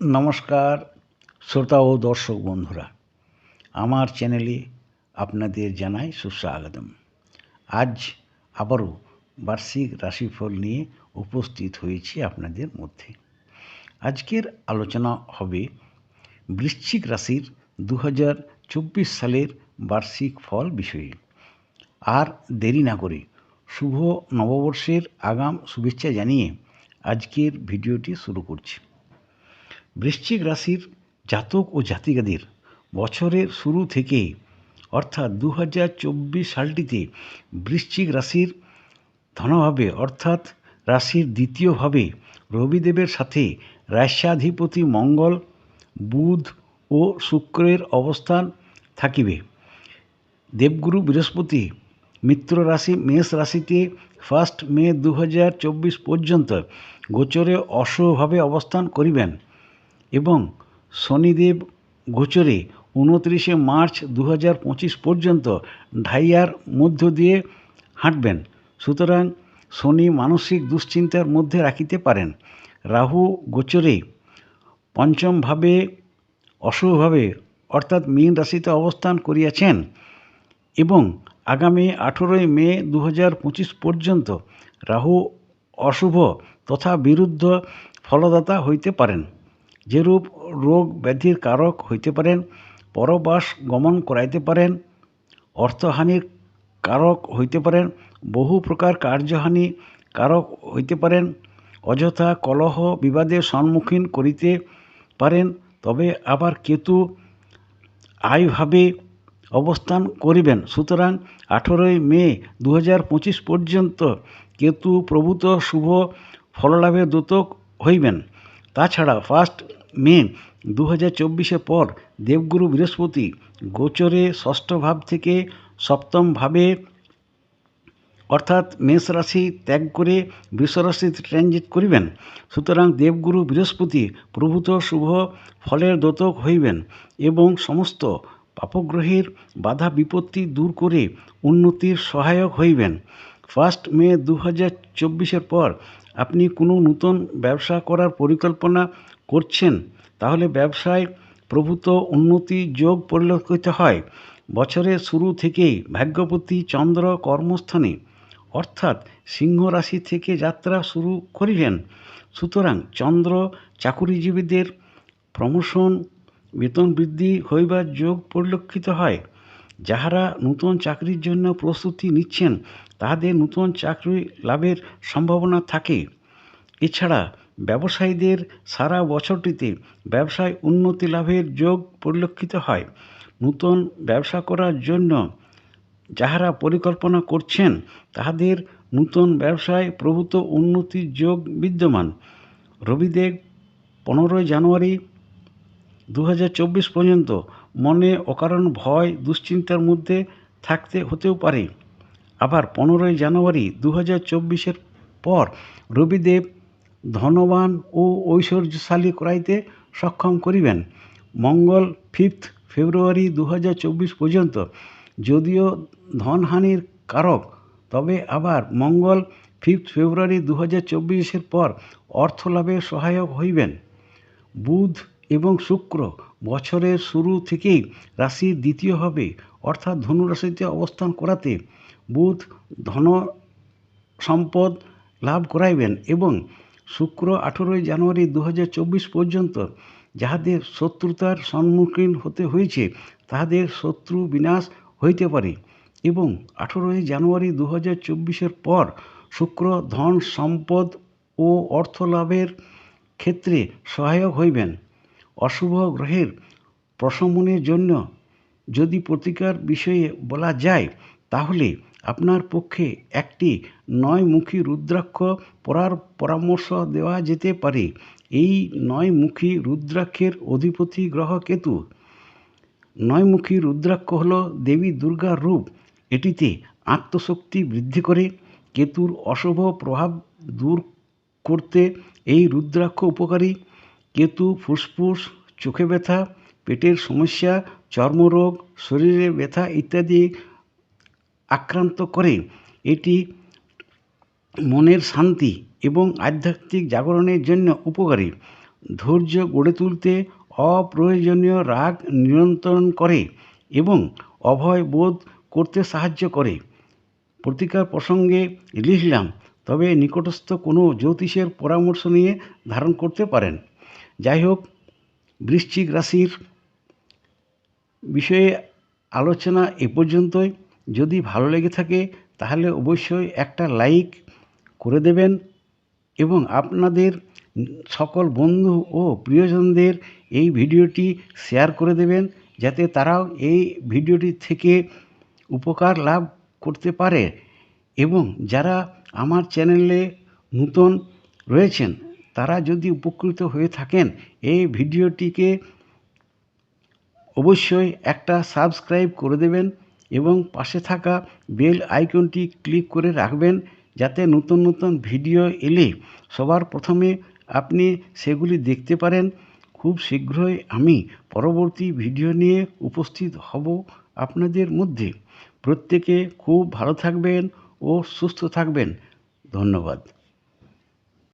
নমস্কার, শ্রোতা ও দর্শক বন্ধুরা। আমার চ্যানেলে আপনাদের জানাই সুস্বাগতম। আজ আবারও বার্ষিক রাশিফল নিয়ে উপস্থিত হয়েছি আপনাদের মধ্যে। আজকের আলোচনা হবে বৃশ্চিক রাশির দু সালের বার্ষিক ফল বিষয়ে। আর দেরি না করে শুভ নববর্ষের আগাম শুভেচ্ছা জানিয়ে আজকের ভিডিওটি শুরু করছি। বৃশ্চিক রাশির জাতক ও জাতিকাদের বছরের শুরু থেকে, অর্থাৎ দু হাজার চব্বিশ সালটিতে বৃশ্চিক রাশির ধনভাবে, অর্থাৎ রাশির দ্বিতীয়ভাবে রবিদেবের সাথে রাস্যাধিপতি মঙ্গল, বুধ ও শুক্রের অবস্থান থাকিবে। দেবগুরু বৃহস্পতি মিত্র রাশি, মেষ রাশিতে ফার্স্ট মে দু হাজার চব্বিশ পর্যন্ত গোচরে অশুভভাবে অবস্থান করিবেন। এবং শনিদেব গোচরে উনত্রিশে মার্চ দু হাজার পঁচিশ পর্যন্ত ঢাইয়ার মধ্য দিয়ে হাঁটবেন। সুতরাং শনি মানসিক দুশ্চিন্তার মধ্যে রাখিতে পারেন। রাহু গোচরে পঞ্চমভাবে অশুভভাবে অর্থাৎ মীন রাশিতে অবস্থান করিয়াছেন এবং আগামী আঠেরোই মে দু হাজার পঁচিশ পর্যন্ত রাহু অশুভ তথা বিরুদ্ধ ফলদাতা হইতে পারেন। যেরূপ রোগ ব্যাধির কারক হইতে পারেন, পরবাস গমন করাইতে পারেন অর্থহানির কারক হইতে পারেন, বহু প্রকার কার্যহানি কারক হইতে পারেন, অযথা কলহ বিবাদের সম্মুখীন করিতে পারেন, তবে আবার কেতু আয়ভাবে অবস্থান করিবেন। সুতরাং আঠেরোই মে দু হাজার পঁচিশ পর্যন্ত কেতু প্রভূত শুভ ফললাভের দূতক হইবেন। তাছাড়া ফার্স্ট মে দু হাজার চব্বিশের পর দেবগুরু বৃহস্পতি গোচরে ষষ্ঠ ভাব থেকে সপ্তম ভাবে, অর্থাৎ মেষ রাশি ত্যাগ করে বৃষরাশিতে ট্রানজিট করিবেন। সুতরাং দেবগুরু বৃহস্পতি প্রভূত শুভ ফলের দোতক হইবেন এবং সমস্ত পাপগ্রহের বাধা বিপত্তি দূর করে উন্নতির সহায়ক হইবেন। ফার্স্ট মে দু হাজার চব্বিশের পর আপনি কোনো নূতন ব্যবসা করার পরিকল্পনা করছেন তাহলে ব্যবসায় প্রভূত উন্নতি যোগ পরিলক্ষিত হয়। বছরের শুরু থেকেই ভাগ্যপতি চন্দ্র কর্মস্থানে, অর্থাৎ সিংহ রাশি থেকে যাত্রা শুরু করিবেন সুতরাং চন্দ্র চাকুরিজীবীদের প্রমোশন, বেতন বৃদ্ধি হইবার যোগ পরিলক্ষিত হয়। যাহারা নূতন চাকরির জন্য প্রস্তুতি নিচ্ছেন, তাহাদের নূতন চাকরি লাভের সম্ভাবনা থাকে। এছাড়া ব্যবসায়ীদের সারা বছরটিতে ব্যবসায় উন্নতি লাভের যোগ পরিলক্ষিত হয়। নূতন ব্যবসা করার জন্য যাহারা পরিকল্পনা করছেন, তাহাদের নূতন ব্যবসায় প্রভূত উন্নতির যোগ বিদ্যমান। রবিদেব, পনেরোই জানুয়ারি দু হাজার চব্বিশ পর্যন্ত মনে অকারণ ভয়, দুশ্চিন্তার মধ্যে থাকতে হতেও পারে। আবার পনেরোই জানুয়ারি দু হাজার পর রবিদেব ধনবান ও ঐশ্বর্যশালী করাইতে সক্ষম করিবেন। মঙ্গল ফিফথ ফেব্রুয়ারি দু হাজার চব্বিশ পর্যন্ত। যদিও ধনহানির কারক, তবে আবার মঙ্গল ফিফথ ফেব্রুয়ারি দু হাজার পর অর্থ লাভে সহায়ক হইবেন। বুধ এবং শুক্র বছরের শুরু থেকেই রাশি দ্বিতীয় হবে, অর্থাৎ ধনুরাশিতে অবস্থান করাতে। বুধ ধন সম্পদ লাভ করাইবেন এবং শুক্র আঠেরোই জানুয়ারি দু হাজার চব্বিশ পর্যন্ত যাহাদের শত্রুতার সম্মুখীন হতে হয়েছে, তাহাদের শত্রু বিনাশ হইতে পারে এবং আঠেরোই জানুয়ারি দু হাজার পর শুক্র ধন সম্পদ ও অর্থ লাভের ক্ষেত্রে সহায়ক হইবেন। অশুভ গ্রহের প্রশমনের জন্য যদি প্রতিকার বিষয়ে বলা যায়, তাহলে আপনার পক্ষে একটি নয়মুখী রুদ্রাক্ষ পরার পরামর্শ দেওয়া যেতে পারে। এই নয়মুখী রুদ্রাক্ষের অধিপতি গ্রহ কেতু। নয়মুখী রুদ্রাক্ষ হল দেবী দুর্গার রূপ। এটিতে আত্মশক্তি বৃদ্ধি করে। কেতুর অশুভ প্রভাব দূর করতে এই রুদ্রাক্ষ উপকারী। কেতু ফুসফুস, চোখে ব্যথা, পেটের সমস্যা, চর্মরোগ, শরীরে ব্যথা ইত্যাদি আক্রান্ত করে। এটি মনের শান্তি এবং আধ্যাত্মিক জাগরণের জন্য উপকারী। ধৈর্য গড়ে তুলতে অপ্রয়োজনীয় রাগ নিয়ন্ত্রণ করে এবং অভয় বোধ করতে সাহায্য করে। প্রতিকার প্রসঙ্গে লিখলাম, তবে নিকটস্থ কোনো জ্যোতিষের পরামর্শ নিয়ে ধারণ করতে পারেন। যাই হোক, বৃশ্চিক রাশির বিষয়ে আলোচনা এ পর্যন্তই। যদি ভালো লেগে থাকে, তাহলে অবশ্যই একটা লাইক করে দেবেন এবং আপনাদের সকল বন্ধু ও প্রিয়জনদের এই ভিডিওটি শেয়ার করে দেবেন, যাতে তারাও এই ভিডিওটি থেকে উপকার লাভ করতে পারে। এবং যারা আমার চ্যানেলে নূতন রয়েছেন, তারা যদি উপকৃত হয়ে থাকেন, এই ভিডিওটিকে অবশ্যই একটা সাবস্ক্রাইব করে দেবেন। এবং পাশে থাকা বেল আইকনটি ক্লিক করে রাখবেন যাতে নতুন নতুন ভিডিও এলে সবার প্রথমে আপনি সেগুলি দেখতে পারেন। খুব শীঘ্রই আমি পরবর্তী ভিডিও নিয়ে উপস্থিত হব আপনাদের মধ্যে। প্রত্যেকে খুব ভালো থাকবেন ও সুস্থ থাকবেন। ধন্যবাদ।